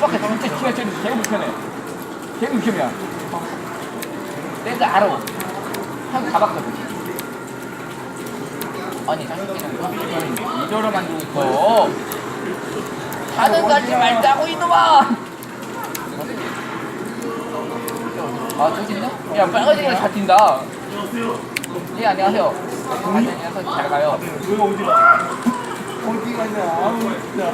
밖에 진짜 키가 제일 제일 불편해. 제일 불편이야. 내가 알아. 형 가봤거든. 아니 자식들은 이저로 만들고 있어. 다른 가지 말자고 이놈아. 아 저기 있네? 야 빨간색이랑 잘 뛴다. 예 안녕하세요. 안녕하세요. 잘 가요. 왜 어디 가? 어디 가냐? 아우 진짜.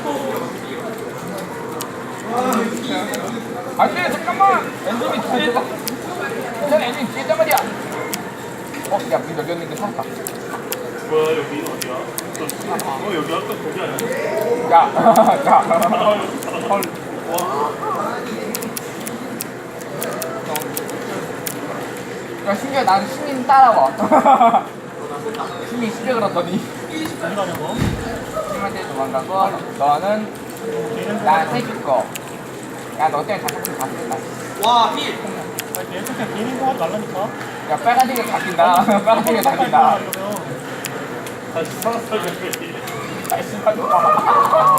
안돼 잠깐만 엔진이 뒤에 있어 괜찮아 엔진 뒤에 있단 말이야 어 야 문 열렸는데 살았다 뭐야 여기 어디야? 어 여기 아까 거기 아니야? 야 야 헐. 야 심지어 나는 시민 따라와 시민 시백을 하더니 어디 가냐고? 시민한테 도망가고 너는 나한테 줄거 야너 때문에 작품 다 쓴다 얘 진짜 개인 거 하지 말라니까. 야 빨간색이 잡힌다 빨간색이 잡힌다 다시 살살살살이. 날씨 가 좋아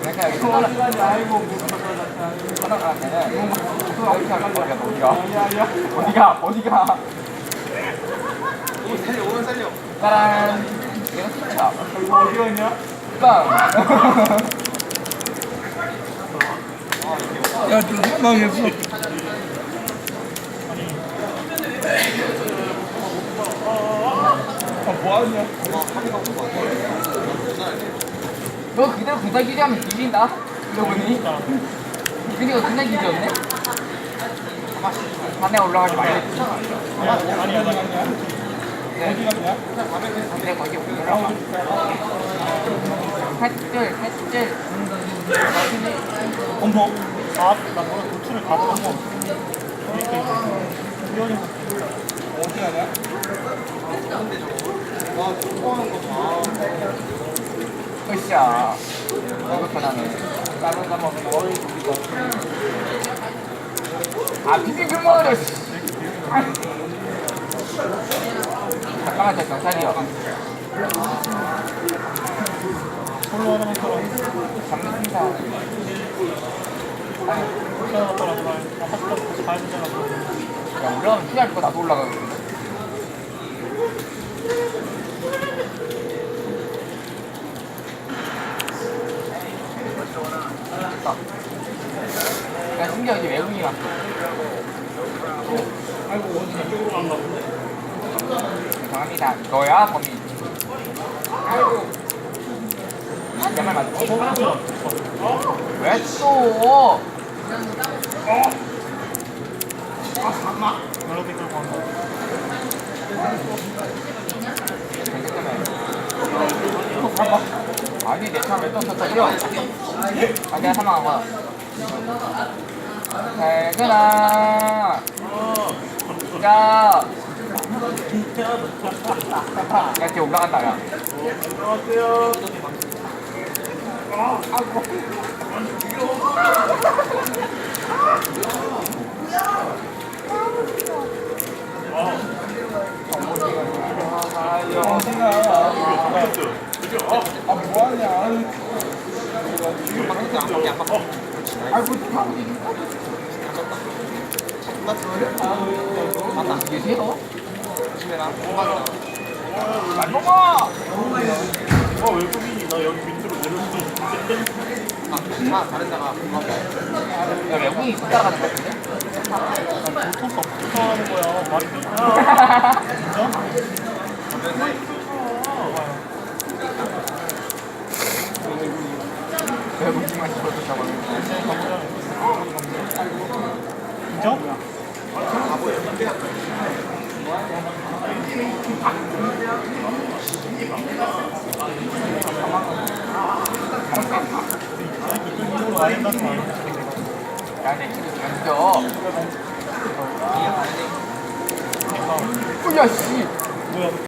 그러니까 여기 소나라 아이고 무슨 소리야? 소나라한테는 이렇게 하는 거야 어디가 어디가 어디가 살려 오면 살려 짜란 내가 스쳐 이거 어디 갔냐? 빵 야, 좀 사망했어. 아, 뭐하냐? 너 그대로 군사기지 하면 여러분이 근데 이거 그냥 기지였네 산에 올라가지 아니. 어디 갔냐? 근데 거기 올라가 햇들 햇들 어머. 아, 나 뭐라 고추를 다 먹어. 이렇게 거. 어디 가냐? 와 축구하는 거 봐 으쌰 이거 편하네 다른 거 먹으면 머리 굽이고 아 먹으려 씨. 잠깐만 저 경찰이요 홀로 하나만 따라. 잡는다 야. 야 올라가면 피할 거 나도 올라가고 야 심지어 이제 외국인이 왔어 아이고, 어디 이쪽으로 간다 본데. 죄송합니다 너야 범인 아이고 내말 맞지? 어? 왜 또? 아니 내또 터뜨려 아 내가 사망한 거야 잘가라 야 야, 걔 올라간다, 야. 안녕하세요. 아? 아이고, 맞다. 이게 세요? 조심해라 공방이다 안 먹 어! 와, 외국인이 나 여기 밑으로 내려오는데. 아 다른 야, 외국인이 따라가는 거 같은데? 보통 없어 하는 거야. 말이 되냐? 진짜? 외국인만 있어도 잡아먹는 진짜? 이쪽으로 와야 된다는 거 아니야? 야, 씨. 뭐야?